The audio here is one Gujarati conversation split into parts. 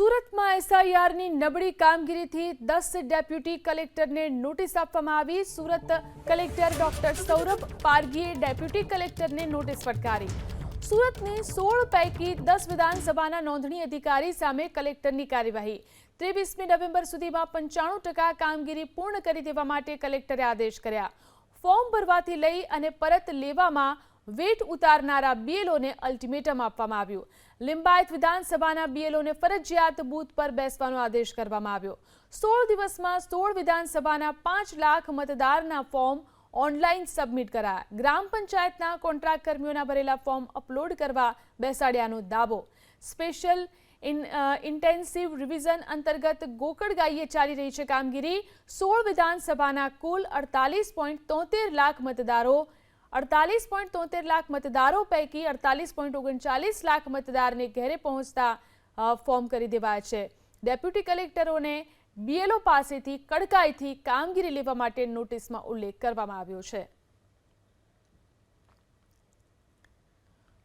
સુરતમાં એસઆઈઆરની નબળી કામગીરીથી દસ ડેપ્યુટી કલેક્ટરને નોટિસ આપવામાં આવી. સુરત કલેક્ટર ડોક્ટર સૌરભ પારગીએ ડેપ્યુટી કલેક્ટરને નોટિસ ફટકારી. સુરતની સોળ પૈકી દસ વિધાનસભાના નોંધણી અધિકારી સામે કલેક્ટરની કાર્યવાહી. ત્રેવીસમી નવેમ્બર સુધીમાં પંચાણું ટકા કામગીરી પૂર્ણ કરી દેવા માટે કલેક્ટરે આદેશ કર્યા. ફોર્મ ભરવાથી લઈ અને પરત લેવામાં વેટ ઉતારનારા બીએલઓને અલ્ટિમેટમ આપવામાં આવ્યું. લિંબાયત વિધાનસભાના બીએલઓને ફરજિયાત બૂથ પર બેસવાનો આદેશ કરવામાં આવ્યો. સોળ દિવસમાં સોળ વિધાનસભાના પાંચ લાખ મતદારના ફોર્મ ઓનલાઈન સબમિટ કરાયા. ગ્રામ પંચાયતના કોન્ટ્રાક્ટ કર્મીઓના ભરેલા ફોર્મ અપલોડ કરવા બેસાડ્યાનો દાવો. સ્પેશિયલ ઇન ઇન્ટેન્સિવ રિવિઝન અંતર્ગત ગોકળગાઈએ ચાલી રહી છે કામગીરી. સોળ વિધાનસભાના કુલ અડતાલીસ લાખ મતદારો અડતાલીસ પોઈન્ટ તોતેર લાખ મતદારો પૈકી અડતાલીસ પોઈન્ટ ઓગણચાલીસ લાખ મતદારને ઘેરે પહોંચતા ફોર્મ કરી દેવાયા છે. ડેપ્યુટી કલેક્ટરોને બીએલઓ પાસેથી કડકાઈથી કામગીરી લેવા માટે નોટિસમાં ઉલ્લેખ કરવામાં આવ્યો છે.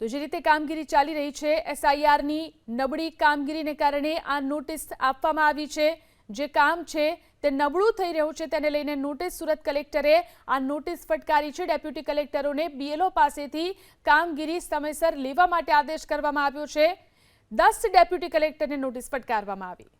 તો જે રીતે કામગીરી ચાલી રહી છે, એસઆઈઆરની નબળી કામગીરીને કારણે આ નોટિસ આપવામાં આવી છે. જે કામ છે તે નબળું થઈ રહ્યું છે તેને લઈને નોટિસ સુરત કલેક્ટરે આ નોટિસ ફટકારી છે. ડેપ્યુટી કલેક્ટરોને બીએલઓ પાસેથી કામગીરી સમયસર લેવા માટે આદેશ કરવામાં આવ્યો છે. દસ ડેપ્યુટી કલેક્ટરને નોટિસ ફટકારવામાં આવી.